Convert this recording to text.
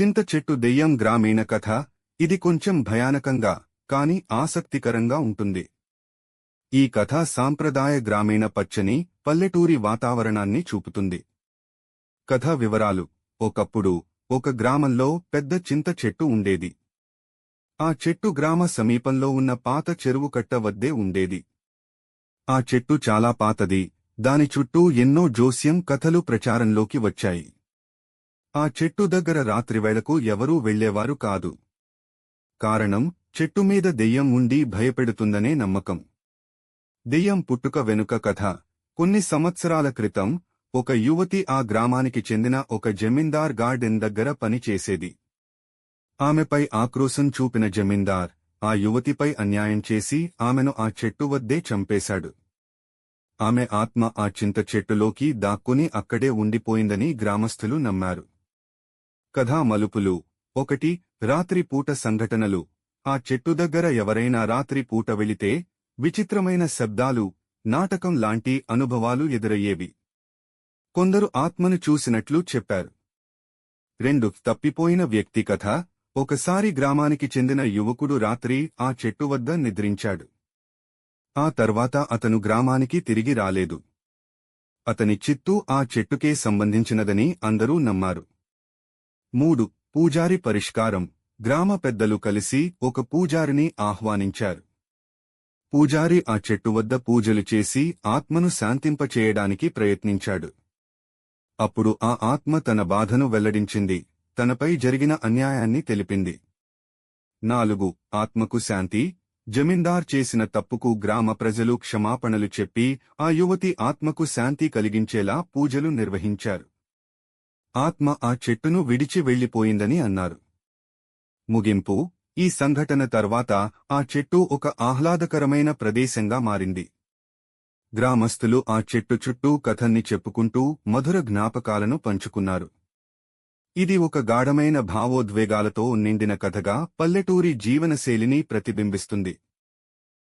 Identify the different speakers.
Speaker 1: చింత చెట్టు దెయ్యం గ్రామీణ కథ. ఇది కొంచెం భయానకంగా కాని ఆసక్తికరంగా ఉంటుంది. ఈ కథ సాంప్రదాయ గ్రామీణ పచ్చని పల్లెటూరి వాతావరణాన్ని చూపుతుంది. కథ వివరాలు. ఒకప్పుడు ఒక గ్రామంలో పెద్ద చింత చెట్టు ఉండేది. ఆ చెట్టు గ్రామ సమీపంలో ఉన్న పాత చెరువు కట్ట వద్దే ఉండేది. ఆ చెట్టు చాలా పాతది. దాని చుట్టూ ఎన్నో జోస్యం కథలు ప్రచారంలోకి వచ్చాయి. ఆ చెట్టు దగ్గర రాత్రివేళకు ఎవరూ వెళ్ళేవారు కాదు. కారణం చెట్టు మీద దెయ్యం ఉండి భయపెడుతుందనే నమ్మకం. దెయ్యం పుట్టుక వెనుక కథ. కొన్ని సంవత్సరాల క్రితం ఒక యువతి ఆ గ్రామానికి చెందిన ఒక జమీందార్ గార్డెన్ దగ్గర పనిచేసేది ఆమెపై ఆక్రోశం చూపిన జమీందార్ ఆ యువతిపై అన్యాయం చేసి ఆమెను ఆ చెట్టు వద్దే చంపేశాడు. ఆమె ఆత్మ ఆ చింత చెట్టులోకి దాక్కుని అక్కడే ఉండిపోయిందని గ్రామస్థులు నమ్మారు. కథా మలుపులు ఒకటి రాత్రి పూట సంఘటనలు. ఆ చెట్టు దగ్గర ఎవరైనా రాత్రి పూట వెళితే విచిత్రమైన శబ్దాలు నాటకం లాంటి అనుభవాలు ఎదురయ్యేవి. కొందరు ఆత్మను చూసినట్లు చెప్పారు. రెండు తప్పిపోయిన వ్యక్తి కథ. ఒకసారి గ్రామానికి చెందిన యువకుడు రాత్రి ఆ చెట్టు వద్ద నిద్రించాడు. ఆ తర్వాత అతను గ్రామానికి తిరిగి రాలేదు. అతని చిత్తు ఆ చెట్టుకే సంబంధించినదని అందరూ నమ్మారు. మూడు పూజారి పరిష్కారం. గ్రామ పెద్దలు కలిసి ఒక పూజారిని ఆహ్వానించారు. పూజారి ఆ చెట్టు వద్ద పూజలు చేసి ఆత్మను శాంతింపచేయడానికి ప్రయత్నించాడు. అప్పుడు ఆ ఆత్మ తన బాధను వెల్లడించింది తనపై జరిగిన అన్యాయాన్ని తెలిపింది. నాలుగు ఆత్మకు శాంతి. జమీందార్ చేసిన తప్పుకు గ్రామ ప్రజలు క్షమాపణలు చెప్పి ఆ యువతి ఆత్మకు శాంతి కలిగించేలా పూజలు నిర్వహించారు. ఆత్మ ఆ చెట్టును విడిచి వెళ్ళిపోయిందని అన్నారు. ముగింపు ఈ సంఘటన తర్వాత ఆ చెట్టు ఒక ఆహ్లాదకరమైన ప్రదేశంగా మారింది. గ్రామస్తులు ఆ చెట్టు చుట్టూ కథన్ని చెప్పుకుంటూ మధుర జ్ఞాపకాలను పంచుకున్నారు. ఇది ఒక గాఢమైన భావోద్వేగాలతో నిండిన కథగా పల్లెటూరి జీవనశైలిని ప్రతిబింబిస్తుంది.